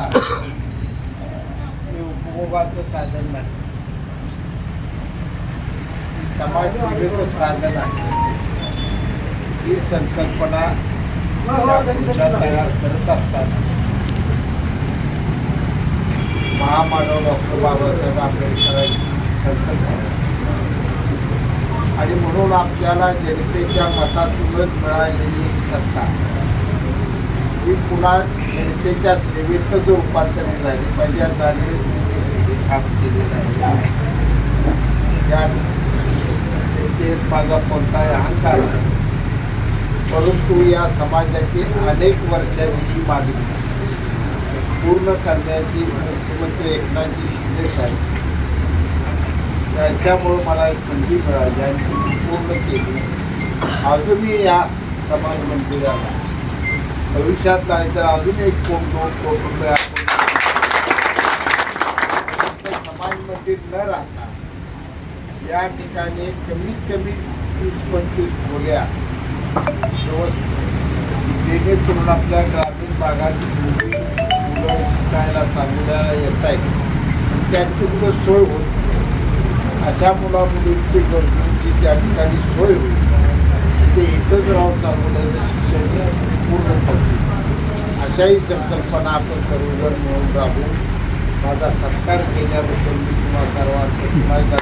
करता हे उपभोगाचं साधन नाही समाजसेवेचं साधन आहे ही संकल्पना तयार करत असतात महामानव डॉक्टर बाबासाहेब आंबेडकरांची संकल्पना आणि म्हणून आपल्याला जनतेच्या मतातूनच मिळालेली सत्ता. ही पुन्हा जनतेच्या सेवेतच रूपांतरित झाली पाहिजे या जाणीव काम केलेलं आहे. या ते माझा कोणताही अहंकार नाही. परंतु या समाजाची अनेक वर्षांची मागणी पूर्ण करण्याची मुख्यमंत्री एकनाथजी शिंदे साहेब त्यांच्यामुळं मला एक संधी मिळाली आणि ती पूर्ण केली. अजूनही या समाज मंदिराला भविष्यात नाही तर अजून एक कोण दोन कोण रुपये आपण न राहता या ठिकाणी कमीत कमी वीस पंचवीस खोल्या जेणेकरून आपल्या ग्रामीण भागात मुली मुलं शिकायला सांगायला येत आहेत. त्यांची कुठं सोय होत नाही. अशा मुला मुलींची गरजूंची त्या ठिकाणी सोय होईल ते इथंच राहून चालवलं अशाही संकल्पना आपण सर्वजण मिळून राहू. माझा सत्कार केल्याबद्दल मी तुम्हा सर्वांचा